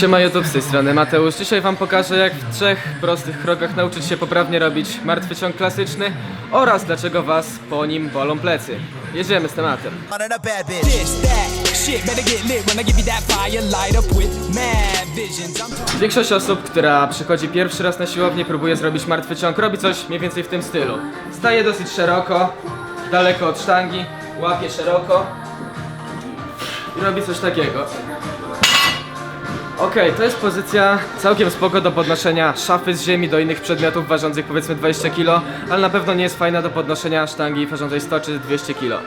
Siema YouTube, z tej strony Mateusz. Dzisiaj wam pokażę jak w trzech prostych krokach nauczyć się poprawnie robić martwy ciąg klasyczny oraz dlaczego was po nim bolą plecy. Jedziemy z tematem. Większość osób, która przychodzi pierwszy raz na siłownię, próbuje zrobić martwy ciąg, robi coś mniej więcej w tym stylu. Staje dosyć szeroko, daleko od sztangi, łapie szeroko i robi coś takiego. Okej, to jest pozycja całkiem spoko do podnoszenia szafy z ziemi do innych przedmiotów ważących powiedzmy 20 kg, ale na pewno nie jest fajna do podnoszenia sztangi ważącej 100 czy 200 kg.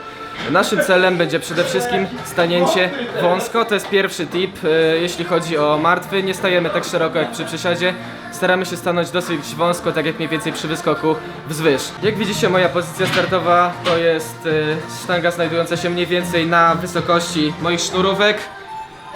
Naszym celem będzie przede wszystkim stanięcie wąsko, to jest pierwszy tip, y, jeśli chodzi o martwy, nie stajemy tak szeroko jak przy przysiadzie, staramy się stanąć dosyć wąsko, tak jak mniej więcej przy wyskoku wzwyż. Jak widzicie moja pozycja startowa to jest y, sztanga znajdująca się mniej więcej na wysokości moich sznurówek,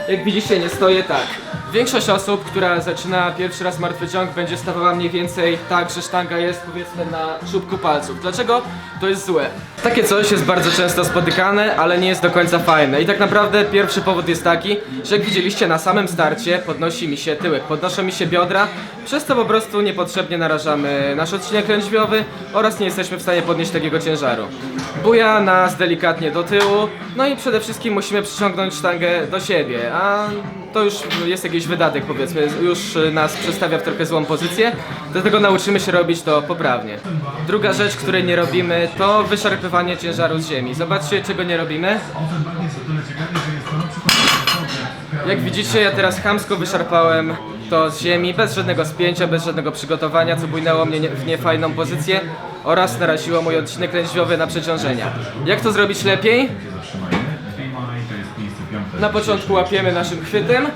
jak widzicie, nie stoję tak. Większość osób, która zaczyna pierwszy raz martwy ciąg, będzie stawała mniej więcej tak, że sztanga jest powiedzmy na czubku palców. Dlaczego? To jest złe. Takie coś jest bardzo często spotykane, ale nie jest do końca fajne. I tak naprawdę pierwszy powód jest taki, że jak widzieliście na samym starcie podnosi mi się tyłek, podnoszą mi się biodra, przez to po prostu niepotrzebnie narażamy nasz odcinek lędźwiowy oraz nie jesteśmy w stanie podnieść takiego ciężaru. Buja nas delikatnie do tyłu, no i przede wszystkim musimy przyciągnąć sztangę do siebie, a to już jest jakiś wydatek powiedzmy, już nas przestawia w trochę złą pozycję, dlatego nauczymy się robić to poprawnie. Druga rzecz, której nie robimy, to wyszarpywanie ciężaru z ziemi. Zobaczcie, czego nie robimy. Jak widzicie, ja teraz chamsko wyszarpałem to z ziemi, bez żadnego spięcia, bez żadnego przygotowania, co bujnęło mnie nie- w niefajną pozycję oraz naraziło mój odcinek lędźwiowy na przeciążenia. Jak to zrobić lepiej? Na początku łapiemy naszym chwytem.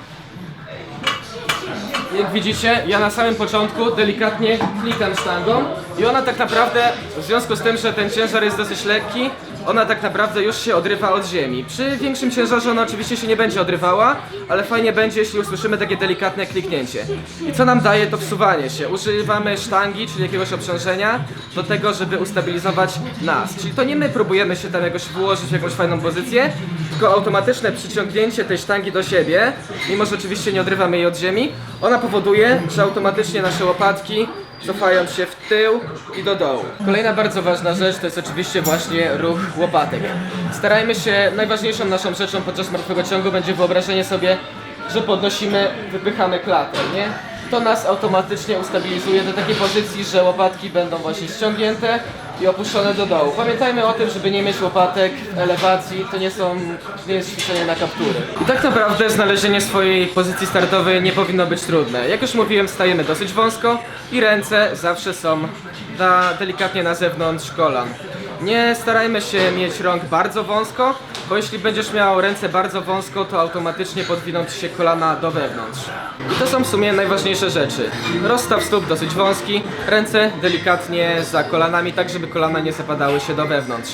Jak widzicie, ja na samym początku delikatnie klikam sztangą i ona tak naprawdę, w związku z tym, że ten ciężar jest dosyć lekki, ona tak naprawdę już się odrywa od ziemi. Przy większym ciężarze ona oczywiście się nie będzie odrywała, ale fajnie będzie, jeśli usłyszymy takie delikatne kliknięcie. I co nam daje to wsuwanie się? Używamy sztangi, czyli jakiegoś obciążenia, do tego, żeby ustabilizować nas. Czyli to nie my próbujemy się tam jakoś wyłożyć w jakąś fajną pozycję, tylko automatyczne przyciągnięcie tej sztangi do siebie, mimo że oczywiście nie odrywamy jej od ziemi, ona powoduje, że automatycznie nasze łopatki cofają się w tył i do dołu. Kolejna bardzo ważna rzecz to jest oczywiście właśnie ruch łopatek. Starajmy się, najważniejszą naszą rzeczą podczas martwego ciągu będzie wyobrażenie sobie, że podnosimy, wypychamy klatę, nie? To nas automatycznie ustabilizuje do takiej pozycji, że łopatki będą właśnie ściągnięte i opuszczone do dołu. Pamiętajmy o tym, żeby nie mieć łopatek elewacji, to nie są, nie jest ćwiczenie na kaptury. I tak naprawdę znalezienie swojej pozycji startowej nie powinno być trudne. Jak już mówiłem, stajemy dosyć wąsko i ręce zawsze są na, delikatnie na zewnątrz kolan. Nie starajmy się mieć rąk bardzo wąsko, bo jeśli będziesz miał ręce bardzo wąsko, to automatycznie podwiną ci się kolana do wewnątrz. I to są w sumie najważniejsze rzeczy. Rozstaw stóp dosyć wąski, ręce delikatnie za kolanami, tak żeby kolana nie zapadały się do wewnątrz.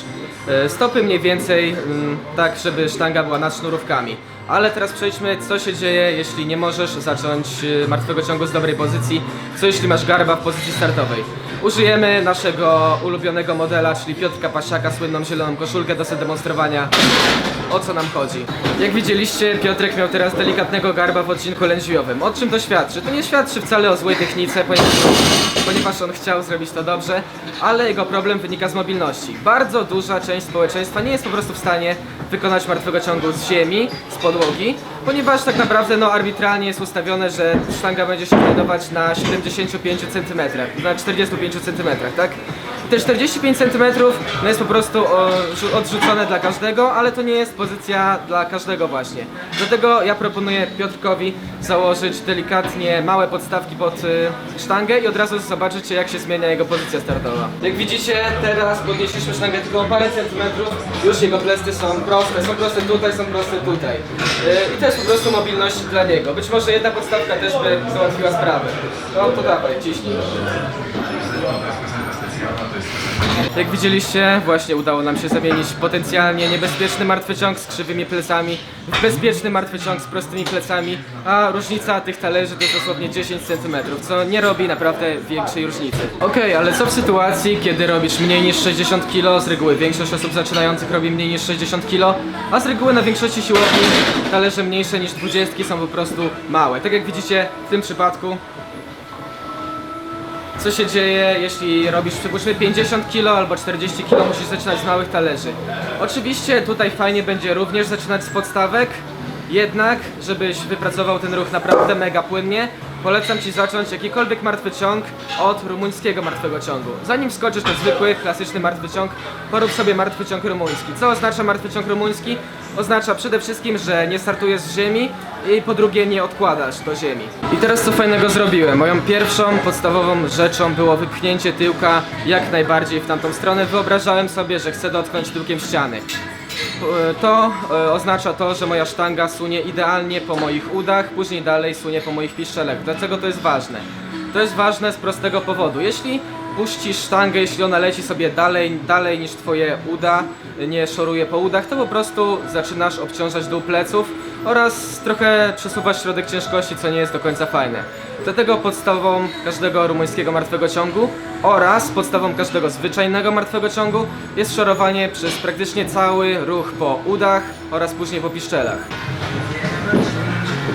E, Stopy mniej więcej mm, tak, żeby sztanga była nad sznurówkami. Ale teraz przejdźmy, co się dzieje, jeśli nie możesz zacząć e, martwego ciągu z dobrej pozycji, co jeśli masz garba w pozycji startowej. Użyjemy naszego ulubionego modela, czyli Piotrka Pasiaka, słynną zieloną koszulkę do zademonstrowania o co nam chodzi. Jak widzieliście, Piotrek miał teraz delikatnego garba w odcinku lędźwiowym. O czym to świadczy? To nie świadczy wcale o złej technice, ponieważ, ponieważ on chciał zrobić to dobrze, ale jego problem wynika z mobilności. Bardzo duża część społeczeństwa nie jest po prostu w stanie wykonać martwego ciągu z ziemi, z podłogi, ponieważ tak naprawdę no, arbitralnie jest ustawione, że sztanga będzie się znajdować na 75 cm, na 45 cm, tak? Te 45 cm no jest po prostu odrzucone dla każdego, ale to nie jest pozycja dla każdego właśnie. Dlatego ja proponuję Piotrkowi założyć delikatnie małe podstawki pod y, sztangę i od razu zobaczycie jak się zmienia jego pozycja startowa. Jak widzicie teraz podnieśliśmy sztangę tylko o parę centymetrów, już jego plesty są proste, są proste tutaj, są proste tutaj. Y, I to jest po prostu mobilność dla niego. Być może jedna podstawka też by załatwiła sprawę. No to dawaj, ciśnij. Jak widzieliście, właśnie udało nam się zamienić potencjalnie niebezpieczny martwy ciąg z krzywymi plecami w bezpieczny martwy ciąg z prostymi plecami, a różnica tych talerzy to dosłownie 10 cm, co nie robi naprawdę większej różnicy. Okej, ale co w sytuacji, kiedy robisz mniej niż 60 kg? Z reguły większość osób zaczynających robi mniej niż 60 kg, a z reguły na większości siłowni talerze mniejsze niż 20 są po prostu małe. Tak jak widzicie w tym przypadku, co się dzieje, jeśli robisz przypuśćmy 50 kg albo 40 kg, musisz zaczynać z małych talerzy. Oczywiście tutaj fajnie będzie również zaczynać z podstawek, jednak żebyś wypracował ten ruch naprawdę mega płynnie, polecam Ci zacząć jakikolwiek martwy ciąg od rumuńskiego martwego ciągu. Zanim skoczysz na zwykły, klasyczny martwy ciąg, porób sobie martwy ciąg rumuński. Co oznacza martwy ciąg rumuński? Oznacza przede wszystkim, że nie startujesz z ziemi i po drugie nie odkładasz do ziemi. I teraz co fajnego zrobiłem? Moją pierwszą podstawową rzeczą było wypchnięcie tyłka jak najbardziej w tamtą stronę. Wyobrażałem sobie, że chcę dotknąć tyłkiem ściany. E, To e, oznacza to, że moja sztanga sunie idealnie po moich udach, później dalej sunie po moich piszczelach. Dlaczego to jest ważne? To jest ważne z prostego powodu. Jeśli puścisz sztangę, jeśli ona leci sobie dalej, dalej niż twoje uda, nie szoruje po udach, to po prostu zaczynasz obciążać dół pleców oraz trochę przesuwać środek ciężkości, co nie jest do końca fajne. Dlatego podstawą każdego rumuńskiego martwego ciągu oraz podstawą każdego zwyczajnego martwego ciągu jest szorowanie przez praktycznie cały ruch po udach oraz później po piszczelach.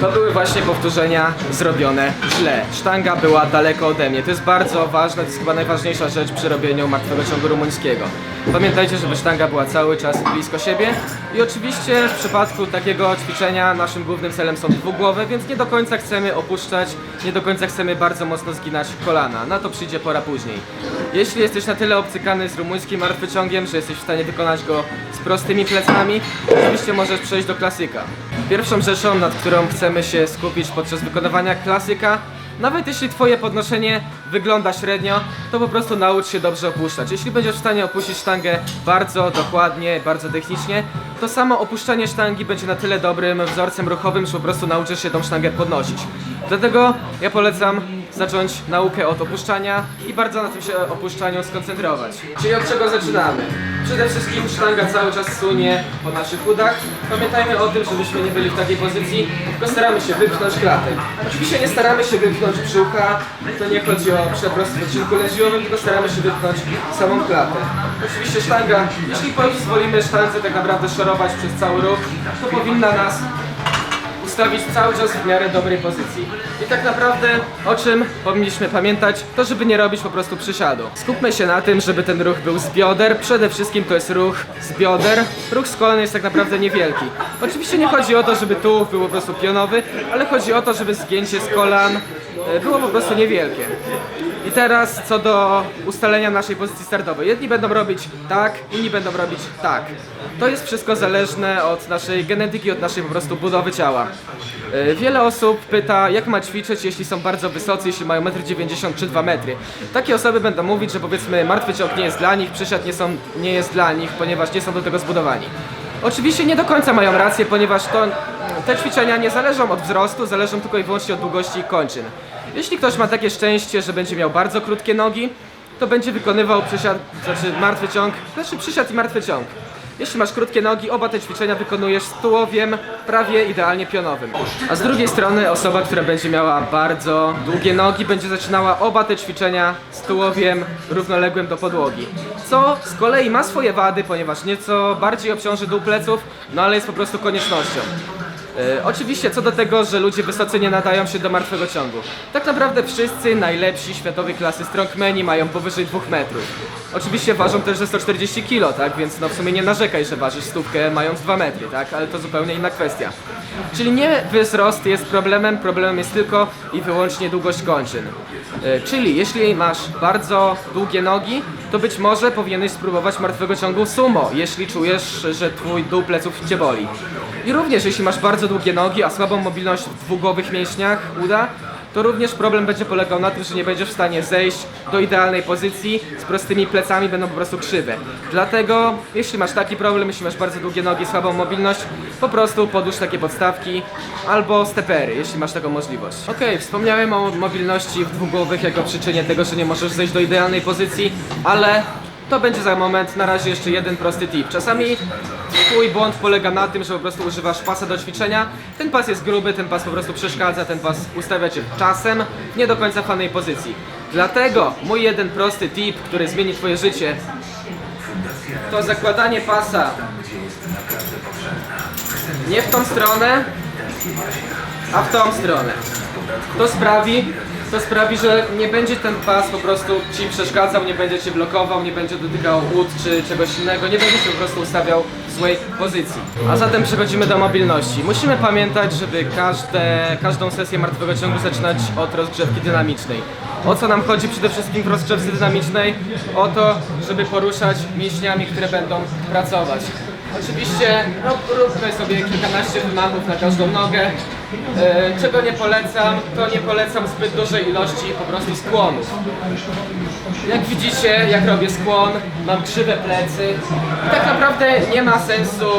To były właśnie powtórzenia zrobione źle. Sztanga była daleko ode mnie. To jest bardzo ważne, to jest chyba najważniejsza rzecz przy robieniu martwego ciągu rumuńskiego. Pamiętajcie, żeby sztanga była cały czas blisko siebie. I oczywiście w przypadku takiego ćwiczenia naszym głównym celem są dwugłowe, więc nie do końca chcemy opuszczać, nie do końca chcemy bardzo mocno zginać kolana. Na to przyjdzie pora później. Jeśli jesteś na tyle obcykany z rumuńskim martwyciągiem, że jesteś w stanie wykonać go z prostymi plecami, oczywiście możesz przejść do klasyka. Pierwszą rzeczą, nad którą chcemy się skupić podczas wykonywania klasyka, nawet jeśli twoje podnoszenie wygląda średnio, to po prostu naucz się dobrze opuszczać. Jeśli będziesz w stanie opuścić sztangę bardzo dokładnie, bardzo technicznie, to samo opuszczanie sztangi będzie na tyle dobrym wzorcem ruchowym, że po prostu nauczysz się tą sztangę podnosić. Dlatego ja polecam zacząć naukę od opuszczania i bardzo na tym się opuszczaniu skoncentrować. Czyli od czego zaczynamy? Przede wszystkim sztanga cały czas sunie po naszych udach. Pamiętajmy o tym, żebyśmy nie byli w takiej pozycji, tylko staramy się wypchnąć klatę. Oczywiście nie staramy się wypchnąć brzucha, to nie chodzi o przeprost w odcinku lędźwiowym, tylko staramy się wypchnąć samą klatę. Oczywiście sztanga, jeśli pozwolimy sztance tak naprawdę szorować przez cały ruch, to powinna nas ustawić cały czas w miarę dobrej pozycji. I tak naprawdę o czym powinniśmy pamiętać, to żeby nie robić po prostu przysiadu. Skupmy się na tym, żeby ten ruch był z bioder. Przede wszystkim to jest ruch z bioder. Ruch z kolan jest tak naprawdę niewielki. Oczywiście nie chodzi o to, żeby tułów był po prostu pionowy, ale chodzi o to, żeby zgięcie z kolan e, było po prostu niewielkie. I teraz co do ustalenia naszej pozycji startowej. Jedni będą robić tak, inni będą robić tak. To jest wszystko zależne od naszej genetyki, od naszej po prostu budowy ciała. E, Wiele osób pyta, jak ma ćwiczyć, jeśli są bardzo wysocy, jeśli mają 1,90 m czy 2 metry. Takie osoby będą mówić, że powiedzmy martwy ciąg nie jest dla nich, przysiad nie, są, nie jest dla nich, ponieważ nie są do tego zbudowani. Oczywiście nie do końca mają rację, ponieważ to, te ćwiczenia nie zależą od wzrostu, zależą tylko i wyłącznie od długości kończyn. Jeśli ktoś ma takie szczęście, że będzie miał bardzo krótkie nogi, to będzie wykonywał przysiad, znaczy martwy ciąg, znaczy przysiad i martwy ciąg. Jeśli masz krótkie nogi, oba te ćwiczenia wykonujesz z tułowiem prawie idealnie pionowym. A z drugiej strony osoba, która będzie miała bardzo długie nogi, będzie zaczynała oba te ćwiczenia z tułowiem równoległym do podłogi. Co z kolei ma swoje wady, ponieważ nieco bardziej obciąży dół pleców, no ale jest po prostu koniecznością. E, oczywiście co do tego, że ludzie wysocy nie nadają się do martwego ciągu. Tak naprawdę wszyscy najlepsi światowej klasy strongmeni mają powyżej 2 metrów. Oczywiście ważą też ze 140 kg, tak? Więc no w sumie nie narzekaj, że ważysz stówkę mając 2 metry, tak? Ale to zupełnie inna kwestia. Czyli nie wzrost jest problemem, problemem jest tylko i wyłącznie długość kończyn. E, Czyli jeśli masz bardzo długie nogi, to być może powinieneś spróbować martwego ciągu sumo, jeśli czujesz, że twój dół pleców cię boli. I również jeśli masz bardzo długie nogi, a słabą mobilność w dwugłowych mięśniach uda, to również problem będzie polegał na tym, że nie będziesz w stanie zejść do idealnej pozycji, z prostymi plecami będą po prostu krzywe. Dlatego, jeśli masz taki problem, jeśli masz bardzo długie nogi, słabą mobilność, po prostu podłóż takie podstawki albo stepery, jeśli masz taką możliwość. Okej, wspomniałem o mobilności w dwugłowych jako przyczynie tego, że nie możesz zejść do idealnej pozycji, ale to będzie za moment. Na razie jeszcze jeden prosty tip. Czasami twój błąd polega na tym, że po prostu używasz pasa do ćwiczenia. Ten pas jest gruby, ten pas po prostu przeszkadza, ten pas ustawia cię czasem w nie do końca fanej pozycji. Dlatego mój jeden prosty tip, który zmieni twoje życie, to zakładanie pasa nie w tą stronę, a w tą stronę. To sprawi, to sprawi, że nie będzie ten pas po prostu ci przeszkadzał, nie będzie cię blokował, nie będzie dotykał łód czy czegoś innego, nie będzie się po prostu ustawiał w złej pozycji. A zatem przechodzimy do mobilności. Musimy pamiętać, żeby każde, każdą sesję martwego ciągu zaczynać od rozgrzewki dynamicznej. O co nam chodzi przede wszystkim w rozgrzewce dynamicznej? O to, żeby poruszać mięśniami, które będą pracować. Oczywiście no, róbmy sobie kilkanaście wymachów na każdą nogę. E, czego nie polecam, to nie polecam zbyt dużej ilości po prostu skłonów. Jak widzicie, jak robię skłon, mam krzywe plecy i tak naprawdę nie ma sensu,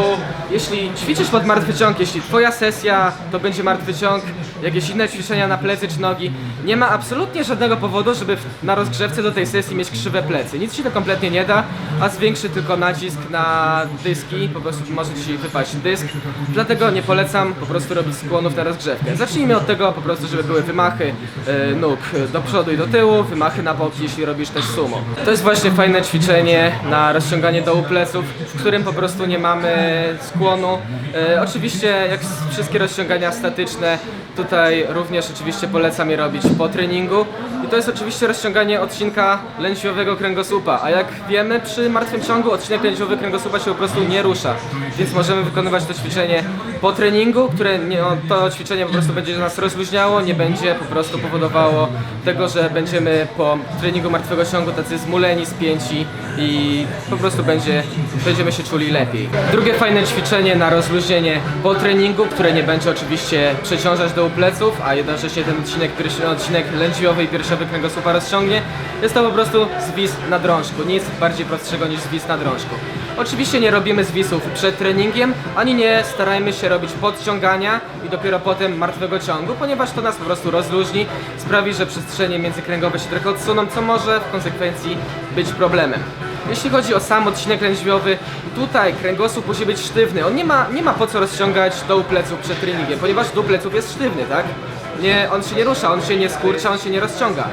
jeśli ćwiczysz pod martwy ciąg, jeśli twoja sesja to będzie martwy ciąg, jakieś inne ćwiczenia na plecy czy nogi, nie ma absolutnie żadnego powodu, żeby na rozgrzewce do tej sesji mieć krzywe plecy. Nic ci to kompletnie nie da, a zwiększy tylko nacisk na dyski, po prostu może ci wypaść dysk, dlatego nie polecam po prostu robić skłonów na rozgrzewkę. Zacznijmy od tego po prostu, żeby były wymachy e, nóg do przodu i do tyłu, wymachy na boki, jeśli robisz też sumo. To jest właśnie fajne ćwiczenie na rozciąganie dołu pleców, w którym po prostu nie mamy skłonu. E, oczywiście jak wszystkie rozciągania statyczne, tutaj również oczywiście polecam je robić po treningu. I to jest oczywiście rozciąganie odcinka lędźwiowego kręgosłupa, a jak wiemy przy martwym ciągu odcinek lędźwiowy kręgosłupa się po prostu nie rusza. Więc możemy wykonywać to ćwiczenie po treningu, które nie, to ćwiczenie po prostu będzie nas rozluźniało, nie będzie po prostu powodowało tego, że będziemy po treningu martwego ciągu tacy zmuleni, spięci i po prostu będzie, będziemy się czuli lepiej. Drugie fajne ćwiczenie na rozluźnienie po treningu, które nie będzie oczywiście przeciążać do pleców, a jednocześnie ten odcinek, odcinek lędźwiowy i piersiowy kręgosłupa rozciągnie, jest to po prostu zwis na drążku. Nic bardziej prostszego niż zwis na drążku. Oczywiście nie robimy zwisów przed treningiem, ani nie starajmy się robić podciągania i dopiero potem martwego ciągu, ponieważ to nas po prostu rozluźni, sprawi, że przestrzenie międzykręgowe się trochę odsuną, co może w konsekwencji być problemem. Jeśli chodzi o sam odcinek lędźwiowy, tutaj kręgosłup musi być sztywny. On nie ma, nie ma po co rozciągać dołu pleców przed treningiem, ponieważ dół pleców jest sztywny, tak? Nie, on się nie rusza, on się nie skurcza, on się nie rozciąga.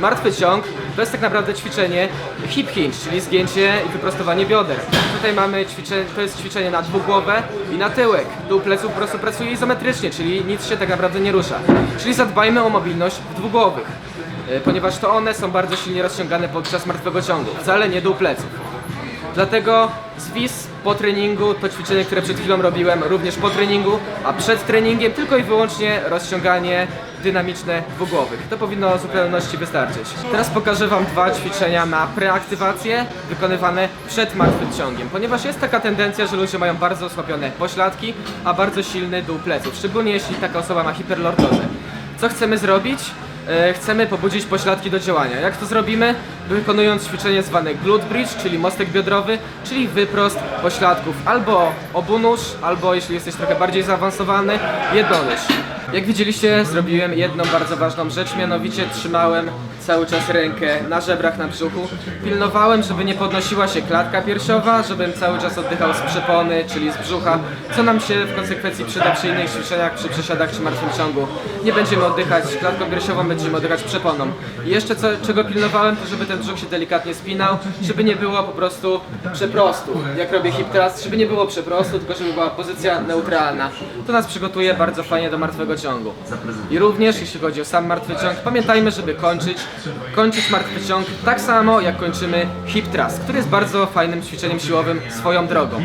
Martwy ciąg to jest tak naprawdę ćwiczenie hip hinge, czyli zgięcie i wyprostowanie bioder. Tutaj mamy ćwiczenie, to jest ćwiczenie na dwugłowę i na tyłek. Dół pleców po prostu pracuje izometrycznie, czyli nic się tak naprawdę nie rusza. Czyli zadbajmy o mobilność w dwugłowych, e, ponieważ to one są bardzo silnie rozciągane podczas martwego ciągu, wcale nie dół pleców. Dlatego zwis po treningu to ćwiczenie, które przed chwilą robiłem, również po treningu, a przed treningiem tylko i wyłącznie rozciąganie dynamiczne dwugłowych. To powinno w zupełności wystarczyć. Teraz pokażę Wam dwa ćwiczenia na preaktywację wykonywane przed martwym ciągiem, ponieważ jest taka tendencja, że ludzie mają bardzo osłabione pośladki, a bardzo silny dół pleców, szczególnie jeśli taka osoba ma hiperlordozę. Co chcemy zrobić? E, chcemy pobudzić pośladki do działania. Jak to zrobimy? Wykonując ćwiczenie zwane glute bridge, czyli mostek biodrowy, czyli wyprost pośladków albo obunóż, albo jeśli jesteś trochę bardziej zaawansowany, jednonóż. Jak widzieliście, zrobiłem jedną bardzo ważną rzecz, mianowicie trzymałem cały czas rękę na żebrach na brzuchu. Pilnowałem, żeby nie podnosiła się klatka piersiowa, żebym cały czas oddychał z przepony, czyli z brzucha, co nam się w konsekwencji przyda przy innych ćwiczeniach, przy przysiadach czy martwym ciągu. Nie będziemy oddychać klatką piersiową, będziemy oddychać przeponą. I jeszcze co, czego pilnowałem, to żeby ten brzuch się delikatnie spinał, żeby nie było po prostu przeprostu, jak robię hip teraz, żeby nie było przeprostu, tylko żeby była pozycja neutralna. To nas przygotuje bardzo fajnie do martwego ciągu. I również, jeśli chodzi o sam martwy ciąg, pamiętajmy, żeby kończyć, kończyć martwy ciąg tak samo, jak kończymy hip thrust, który jest bardzo fajnym ćwiczeniem siłowym swoją drogą.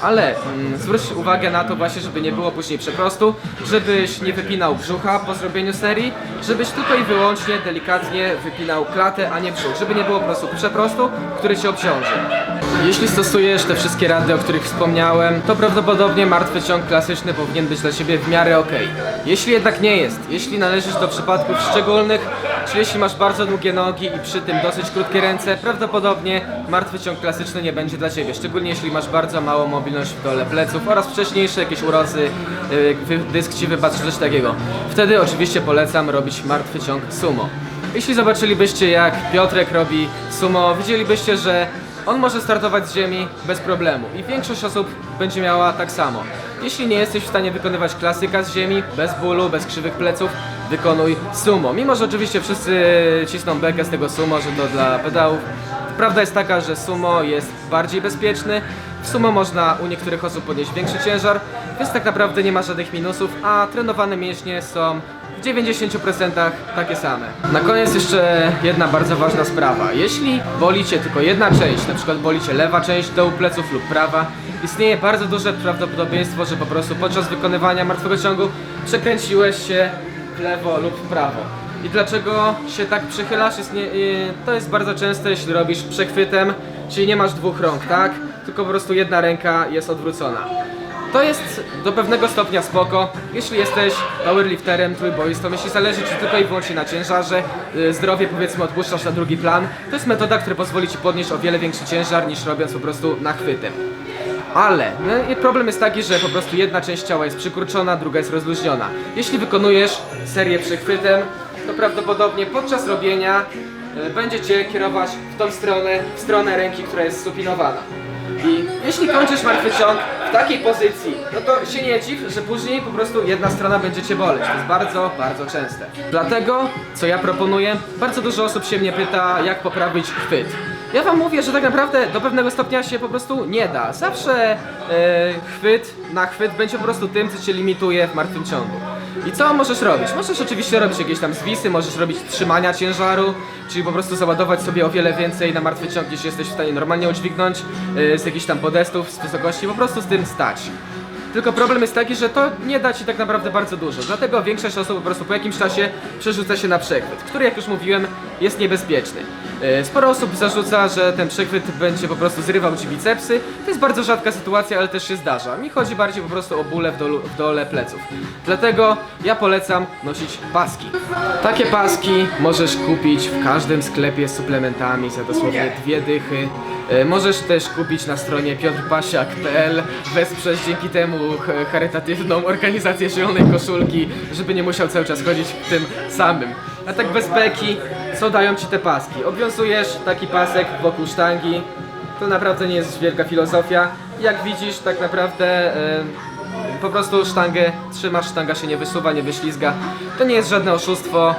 Ale mm, zwróć uwagę na to właśnie, żeby nie było później przeprostu, żebyś nie wypinał brzucha po zrobieniu serii, żebyś tylko i wyłącznie delikatnie wypinał klatę, a nie brzuch, żeby nie było prostu przeprostu, który się obciąży. Jeśli stosujesz te wszystkie rady, o których wspomniałem, to prawdopodobnie martwy ciąg klasyczny powinien być dla Ciebie w miarę ok. Jeśli jednak nie jest, jeśli należysz do przypadków szczególnych, czyli jeśli masz bardzo długie nogi i przy tym dosyć krótkie ręce, prawdopodobnie martwy ciąg klasyczny nie będzie dla Ciebie, szczególnie jeśli masz bardzo małą mobilność w dole pleców oraz wcześniejsze jakieś urozy, wy- dysk Ci wypadł czy coś takiego. Wtedy oczywiście polecam robić martwy ciąg sumo. Jeśli zobaczylibyście jak Piotrek robi sumo, widzielibyście, że on może startować z ziemi bez problemu i większość osób będzie miała tak samo. Jeśli nie jesteś w stanie wykonywać klasyka z ziemi, bez bólu, bez krzywych pleców, wykonuj sumo. Mimo, że oczywiście wszyscy cisną bekę z tego sumo, że to dla pedałów. Prawda jest taka, że sumo jest bardziej bezpieczny. W sumo można u niektórych osób podnieść większy ciężar, więc tak naprawdę nie ma żadnych minusów, a trenowane mięśnie są w 90% takie same. Na koniec jeszcze jedna bardzo ważna sprawa. Jeśli boli Cię tylko jedna część, na przykład boli Cię lewa część dołu pleców lub prawa, istnieje bardzo duże prawdopodobieństwo, że po prostu podczas wykonywania martwego ciągu przekręciłeś się w lewo lub w prawo. I dlaczego się tak przychylasz? Y, to jest bardzo częste, jeśli robisz przechwytem, czyli nie masz dwóch rąk, tak? Tylko po prostu jedna ręka jest odwrócona. To jest do pewnego stopnia spoko, jeśli jesteś powerlifterem, trójboistą, jeśli zależy ci tylko i wyłącznie na ciężarze, y, zdrowie powiedzmy odpuszczasz na drugi plan, to jest metoda, która pozwoli ci podnieść o wiele większy ciężar niż robiąc po prostu nachwytem. Ale no, problem jest taki, że po prostu jedna część ciała jest przykurczona, druga jest rozluźniona. Jeśli wykonujesz serię przechwytem, to prawdopodobnie podczas robienia y, będzie cię kierować w tą stronę, w stronę ręki, która jest supinowana. I jeśli kończysz martwy ciąg w takiej pozycji, no to się nie dziw, że później po prostu jedna strona będzie cię boleć. To jest bardzo, bardzo częste. Dlatego, co ja proponuję, bardzo dużo osób się mnie pyta, jak poprawić chwyt. Ja wam mówię, że tak naprawdę do pewnego stopnia się po prostu nie da. Zawsze e, chwyt na chwyt będzie po prostu tym, co cię limituje w martwym ciągu. I co możesz robić? Możesz oczywiście robić jakieś tam zwisy, możesz robić trzymania ciężaru, czyli po prostu załadować sobie o wiele więcej na martwy ciąg niż jesteś w stanie normalnie udźwignąć yy, z jakichś tam podestów, z wysokości, po prostu z tym stać. Tylko problem jest taki, że to nie da ci tak naprawdę bardzo dużo. Dlatego większość osób po prostu po jakimś czasie przerzuca się na przechwyt, który jak już mówiłem jest niebezpieczny. Yy, Sporo osób zarzuca, że ten przechwyt będzie po prostu zrywał ci bicepsy. To jest bardzo rzadka sytuacja, ale też się zdarza. Mi chodzi bardziej po prostu o bóle w, dolu, w dole pleców. Dlatego ja polecam nosić paski. Takie paski możesz kupić w każdym sklepie z suplementami za dosłownie dwie dychy. E, Możesz też kupić na stronie piotrpasiak.pl, wesprzeć dzięki temu ch- charytatywną organizację zielonej koszulki, żeby nie musiał cały czas chodzić w tym samym. A tak bez beki, co dają ci te paski? Obwiązujesz taki pasek wokół sztangi, to naprawdę nie jest wielka filozofia. Jak widzisz, tak naprawdę e, po prostu sztangę trzymasz, sztanga się nie wysuwa, nie wyślizga. To nie jest żadne oszustwo.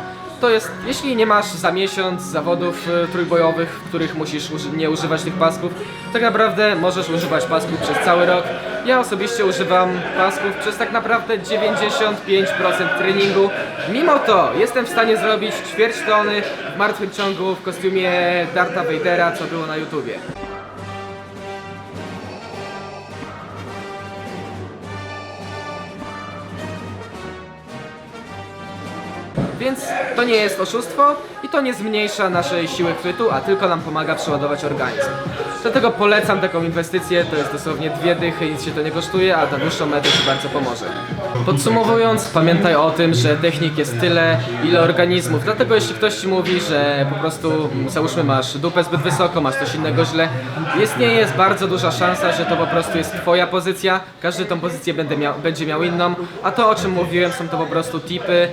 To jest, jeśli nie masz za miesiąc zawodów e, trójbojowych, w których musisz uży nie używać tych pasków, tak naprawdę możesz używać pasków przez cały rok. Ja osobiście używam pasków przez tak naprawdę 95% treningu. Mimo to jestem w stanie zrobić ćwierć tony w martwym ciągu w kostiumie Darta Vadera, co było na YouTubie. Więc to nie jest oszustwo i to nie zmniejsza naszej siły chwytu, a tylko nam pomaga przeładować organizm. Dlatego polecam taką inwestycję, to jest dosłownie dwie dychy, nic się to nie kosztuje, a na dłuższą metę Ci bardzo pomoże. Podsumowując, pamiętaj o tym, że technik jest tyle, ile organizmów. Dlatego jeśli ktoś Ci mówi, że po prostu, załóżmy masz dupę zbyt wysoko, masz coś innego źle, istnieje jest bardzo duża szansa, że to po prostu jest Twoja pozycja, każdy tą pozycję miał, będzie miał inną, a to o czym mówiłem są to po prostu tipy,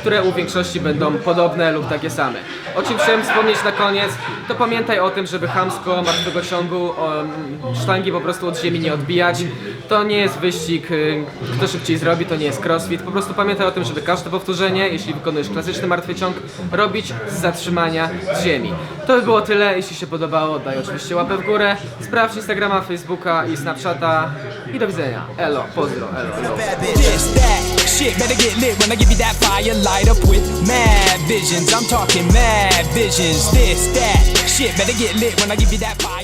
które u większości będą podobne lub takie same. O czym chciałem wspomnieć na koniec, to pamiętaj o tym, żeby chamsko martwego ciągu mm, sztangi po prostu od ziemi nie odbijać. To nie jest wyścig, y, kto szybciej zrobi, to nie jest crossfit. Po prostu pamiętaj o tym, żeby każde powtórzenie, jeśli wykonujesz klasyczny martwy ciąg, robić z zatrzymania z ziemi. To by było tyle, jeśli się podobało, daj oczywiście łapę w górę, sprawdź Instagrama, Facebooka i Snapchata i do widzenia. Elo, pozdro, elo, elo. Shit better get lit when I give you that fire. Light up with mad visions. I'm talking mad visions. This, that, shit better get lit when I give you that fire.